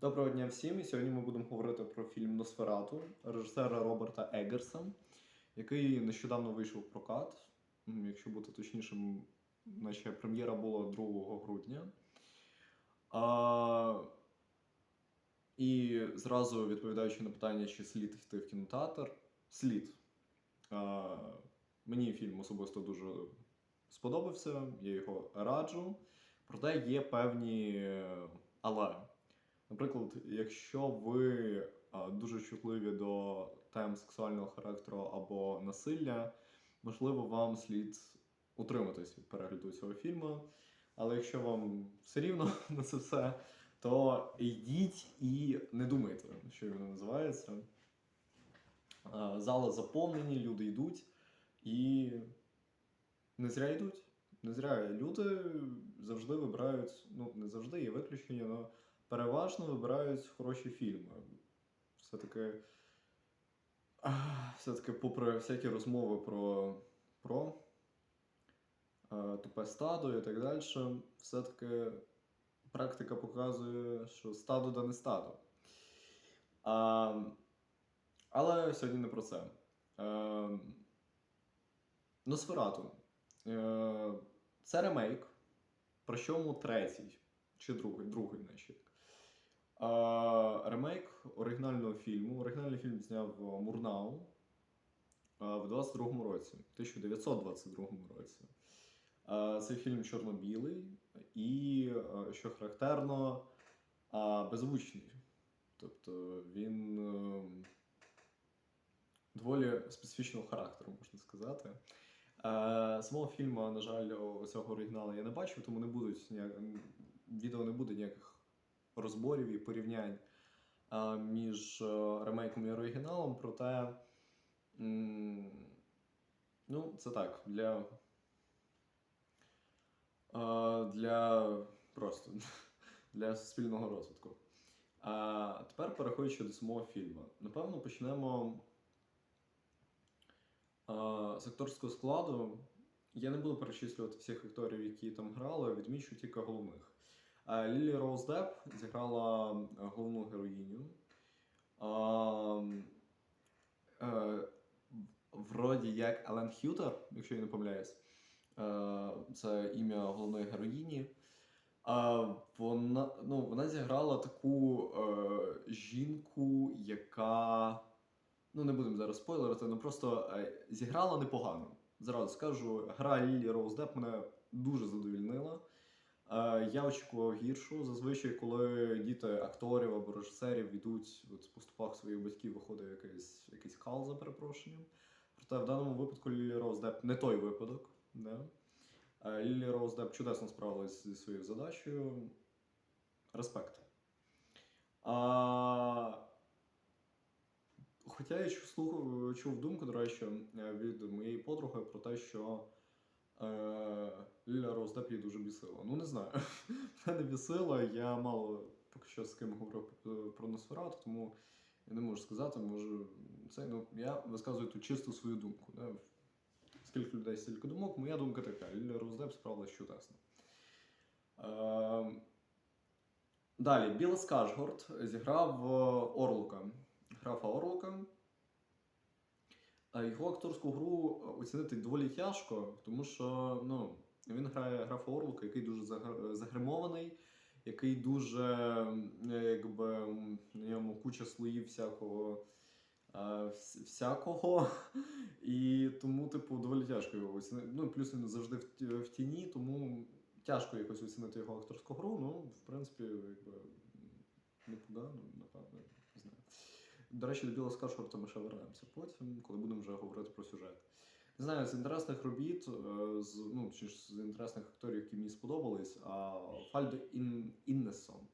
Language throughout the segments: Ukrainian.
Доброго дня всім. І сьогодні ми будемо говорити про фільм Носферату режисера Роберта Еггерса, який нещодавно вийшов в прокат. Якщо бути точнішим, наче прем'єра була 2 грудня. А, і зразу відповідаючи на питання, чи слід йти в кінотеатр, слід. А, мені фільм особисто дуже сподобався, я його раджу. Проте є певні але. Наприклад, якщо ви дуже чутливі до тем сексуального характеру або насилля, можливо, вам слід утриматись від перегляду цього фільму. Але якщо вам все рівно на це все, то йдіть і не думайте, що він називається. Зали заповнені, люди йдуть і не зря йдуть. Не зря люди завжди вибирають, ну не завжди є виключення, але переважно вибирають хороші фільми. Все-таки, все-таки, попри всякі розмови про, про тупе стадо і так далі, все-таки практика показує, що стадо да не стадо. А, але сьогодні не про це. Е, Носферату. Е, це ремейк, причому третій чи другий, другий, значить. Ремейк оригінального фільму. Оригінальний фільм зняв Мурнау в 22-му році, 1922 році. А, цей фільм чорно-білий і, що характерно, беззвучний. Тобто він доволі специфічного характеру, можна сказати. Е, самого фільму, на жаль, цього оригіналу я не бачив, тому не будуть ніяк... відео не буде ніяких розборів і порівнянь між е, ремейком і оригіналом. Проте, ну, це так, для. Для просто для суспільного розвитку. А тепер переходячи до самого фільму. Напевно, почнемо з акторського складу я не буду перечислювати всіх акторів, які там грали, відмічу тільки головних. А, Лілі Роуз Депп зіграла е, головну героїню. Е, вроді як Елен Х'ютер, якщо я не помиляюсь. Е, це ім'я головної героїні. А, вона, ну, вона зіграла таку е, жінку, яка. Ну, не будемо зараз спойлерити, ну просто е, зіграла непогано. Зразу скажу, гра Лілі Роуз Депп мене дуже задовільнила. Е, я очікував гіршу. Зазвичай, коли діти акторів або режисерів йдуть от, по стопах своїх батьків, виходить якийсь, якийсь кал за перепрошенням. Проте в даному випадку Лілі Роуз Депп не той випадок. Да? Е, Лілі Роуз Депп чудесно справилась зі своєю задачею. Респект. А, Хоча я чув, слух- чув думку, до речі, е, від моєї подруги про те, що Ліля Роуздеп її дуже бісила. Ну, не знаю. Мене бісила, я мало поки що з ким говорив про- Носферату, тому я не можу сказати, можу це. Ну, я висказую тут чисто свою думку. Да? Скільки людей, стільки думок, моя думка така. Ліля Роуздеп справилась чудесно. Е, далі, Біл Скажгорд зіграв е, Орлука графа Орлока. А його акторську гру оцінити доволі тяжко, тому що ну, він грає графа Орлока, який дуже загримований, який дуже якби на ньому куча слоїв всякого. е, Всякого, і тому, типу, доволі тяжко його оцінити. Ну, плюс він завжди в тіні, тому тяжко якось оцінити його акторську гру. Ну, в принципі, якби непогано, напевно, не знаю. До речі, до Біла Скаршорта ми ще вернемося потім, коли будемо вже говорити про сюжет. Не знаю, з інтересних робіт, е, з, ну, чи ж з інтересних акторів, які мені сподобались, а Фальдо Ін, Іннесон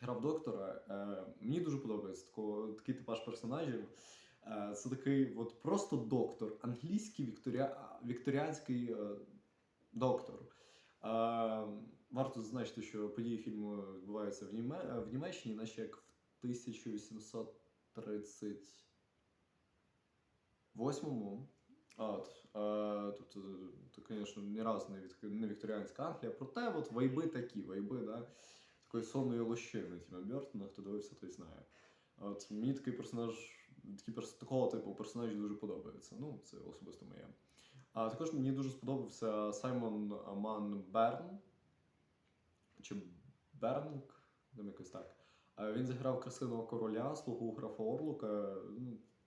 зіграв доктора. Е, Мені дуже подобається тако, такий типаж персонажів. Е, Це такий от просто доктор, англійський вікторіа, вікторіанський доктор. Варто зазначити, що події фільму відбуваються в, Німе, в Німеччині, наче як в 1800 38-му. От, е, тобто, то, звісно, ні разу не, від, не вікторіанська Англія, проте от вайби такі, вайби, да, такої сонної лощини Тіма Бертона, хто дивився, той знає. От мені такий персонаж, такий такого типу персонажі дуже подобається. Ну, це особисто моє. А також мені дуже сподобався Саймон Ман Берн. Чи Бернк, там якось так. Він зіграв красивого короля, слугу графа Орлука.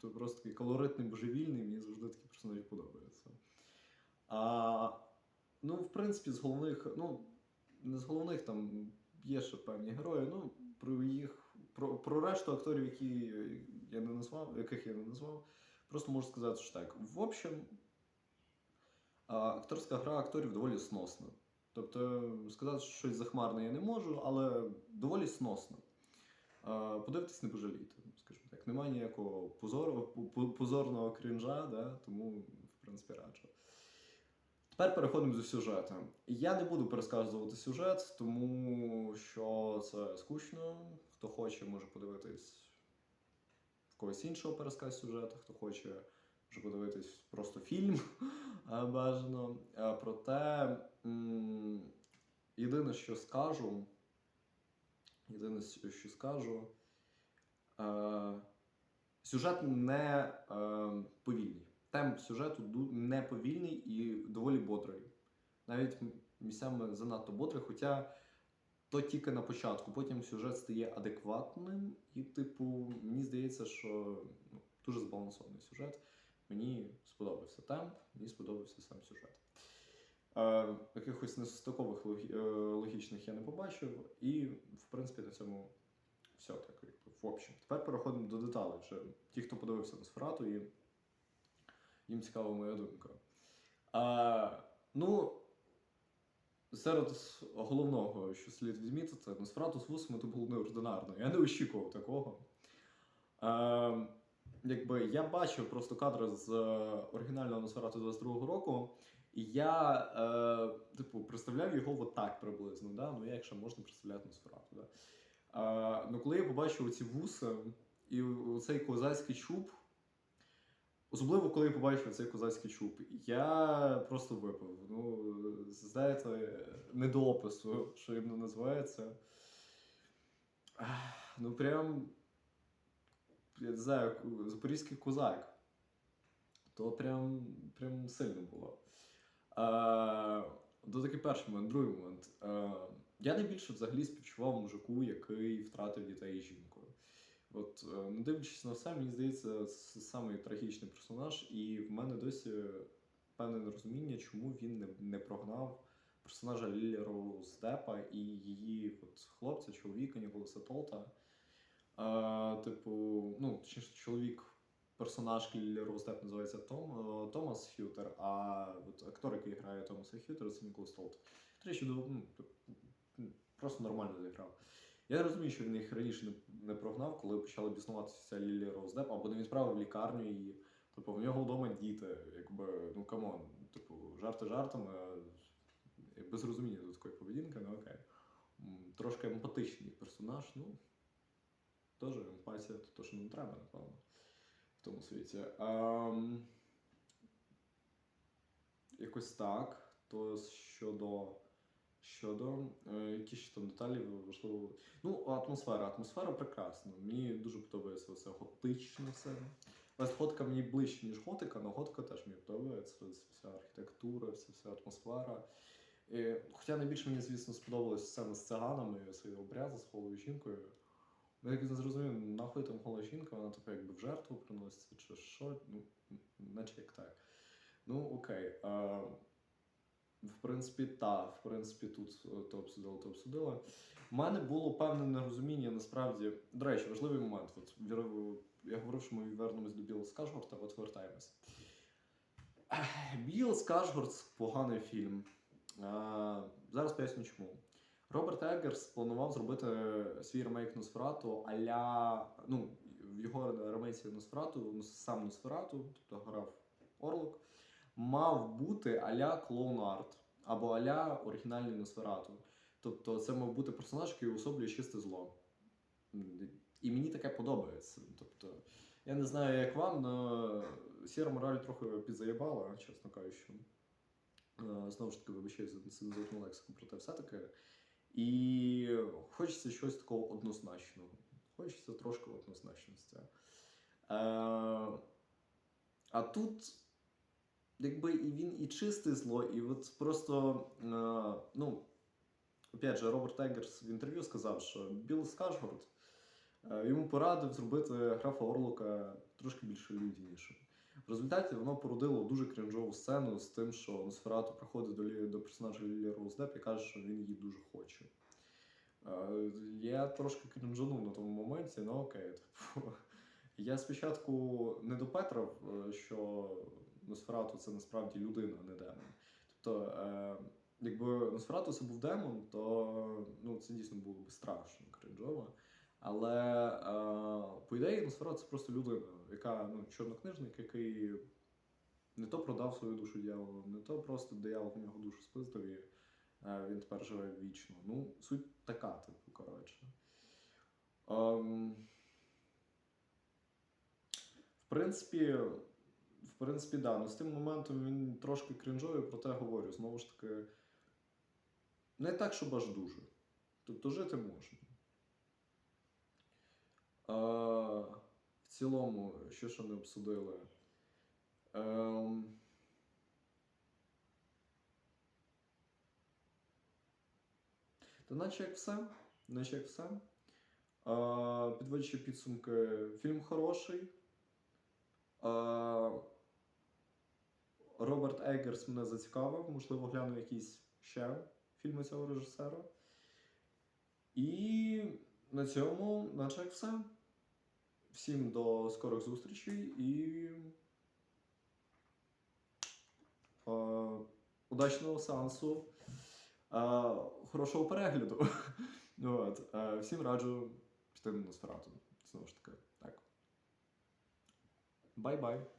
То просто такий колоритний, божевільний, мені завжди такі персонажі подобаються. А, ну, в принципі, з головних, ну, не з головних там є ще певні герої. Ну, про їх, про, про решту акторів, які я не назвав, яких я не назвав, просто можу сказати, що так. В общем, акторська гра акторів доволі сносна. Тобто, сказати, що щось захмарне я не можу, але доволі сносно. Подивитись, не пожалійте, скажімо так. Немає ніякого позору, позорного крінжа, да? тому, в принципі, раджу. Тепер переходимо до сюжету. Я не буду пересказувати сюжет, тому що це скучно. Хто хоче, може подивитись в когось іншого пересказ сюжету, хто хоче, може подивитись просто фільм а, бажано. Проте єдине, що скажу, єдине, що скажу, е, сюжет не е, повільний. Темп сюжету не повільний і доволі бодрий. Навіть місцями занадто бодрий, хоча то тільки на початку. Потім сюжет стає адекватним, і, типу, мені здається, що ну, дуже збалансований сюжет. Мені сподобався темп, мені сподобався сам сюжет. Е, якихось несостикових е, логічних я не побачив, і, в принципі, на цьому все так, в общем. Тепер переходимо до деталей. Вже ті, хто подивився на Сферату, і їм цікава моя думка. А, ну, серед головного, що слід відмітити, Носферату з вусами то було неординарно. Я не очікував такого. Е, якби я бачив просто кадри з е, оригінального Носферату 22-го року, і я, е, типу, представляв його отак приблизно. Да? Ну, як ще можна представляти Носферату. Да? Ну, коли я побачив ці вуси і цей козацький чуб, Особливо, коли я побачив цей козацький чуб, я просто випив. Ну, знаєте, не до опису, що їм називається. Ну, прям, я не знаю, запорізький козак. То прям, прям сильно було. А, то такий перший момент, другий момент. А, я найбільше взагалі співчував мужику, який втратив дітей і жінку. От, не дивлячись на все, мені здається, це самий трагічний персонаж, і в мене досі певне нерозуміння, чому він не, не прогнав персонажа Лілі Роуз Депа і її от, хлопця, чоловіка Ніколаса Толта. Е, типу, ну, точніше, чоловік, персонаж Лілі Роуз Деп називається Том, е, Томас Х'ютер, а от актор, який грає Томаса Х'ютера, це Ніколас Толт. До речі, ну, типу, просто нормально зіграв. Я розумію, що він їх раніше не, прогнав, коли почала біснуватися ця Лілі Роуздеп, або не відправив в лікарню її. Типу, в нього вдома діти, якби, ну камон, типу, жарти жартами, без розуміння до такої поведінки, ну окей. Трошки емпатичний персонаж, ну. Теж емпатія, то, що нам треба, напевно, в тому світі. Ем, якось так. То щодо. Щодо е, які ще там деталі важливо. Ну, атмосфера. Атмосфера прекрасна. Мені дуже подобається це готичне все. Вестготика мені ближче, ніж готика, але готика теж мені подобається. Це вся архітектура, вся, вся атмосфера. І, хоча найбільше мені, звісно, сподобалась сцена з циганами, цей обряд з голою жінкою. Ну, як не зрозумів, нахуй там гола жінка, вона типу якби в жертву приноситься, чи що, ну, наче як так. Ну, окей. А, в принципі, так, в принципі, тут е, то обсудили, то обсудили. У мене було певне нерозуміння насправді. До речі, важливий момент. От, я говорив, що ми вернемось до Біла Скажгорта, от вертаємось. Біл Скажгорд поганий фільм. А, зараз поясню чому. Роберт Еггерс планував зробити свій ремейк Носферату а-ля, ну, в його ремейці Носферату, сам Носферату, тобто грав Орлок, мав бути а-ля клоун арт або а-ля оригінальний Носферату. Тобто це мав бути персонаж, який уособлює чисте зло. І мені таке подобається. Тобто, я не знаю, як вам, але сіра мораль трохи підзаєбала, чесно кажучи. Е, Знову ж таки, вибачаю за нецензурну лексику, проте все-таки. І хочеться щось такого однозначного. Хочеться трошки однозначності. Е, а тут, якби і він і чисте зло, і от просто, е, ну, опять же, Роберт Еггерс в інтерв'ю сказав, що Білл Скажгород е, йому порадив зробити графа Орлока трошки більш людянішим. В результаті воно породило дуже крінжову сцену з тим, що Носферату приходить до, до персонажа Лілі Роуз Деп і каже, що він її дуже хоче. Е, Я трошки крінжанув на тому моменті, ну окей. Типу. Я спочатку не допетрав, е, що Носферату це насправді людина, а не демон. Тобто, е, якби Носферату це був демон, то ну, це дійсно було б страшно крінжово. Але е, по ідеї Носферату це просто людина, яка ну, чорнокнижник, який не то продав свою душу дьяволу, не то просто диявол в нього душу спиздив і е, він тепер живе вічно. Ну, суть така, типу, коротше. Ем, в принципі, в принципі, да. Ну, з тим моментом він трошки крінжовий, проте говорю, знову ж таки, не так, щоб аж дуже. Тобто жити можна. Е, в цілому, що ще не обсудили. Ем, Та наче як все. Наче як все. Підводячи підсумки, фільм хороший. Е, Роберт Еггерс мене зацікавив, можливо, гляну якісь ще фільми цього режисера. І на цьому, наче як все. Всім до скорих зустрічей і е, удачного сеансу. Е, хорошого перегляду. От, е, всім раджу піти на Носферату. Знову ж таки, так. Бай-бай.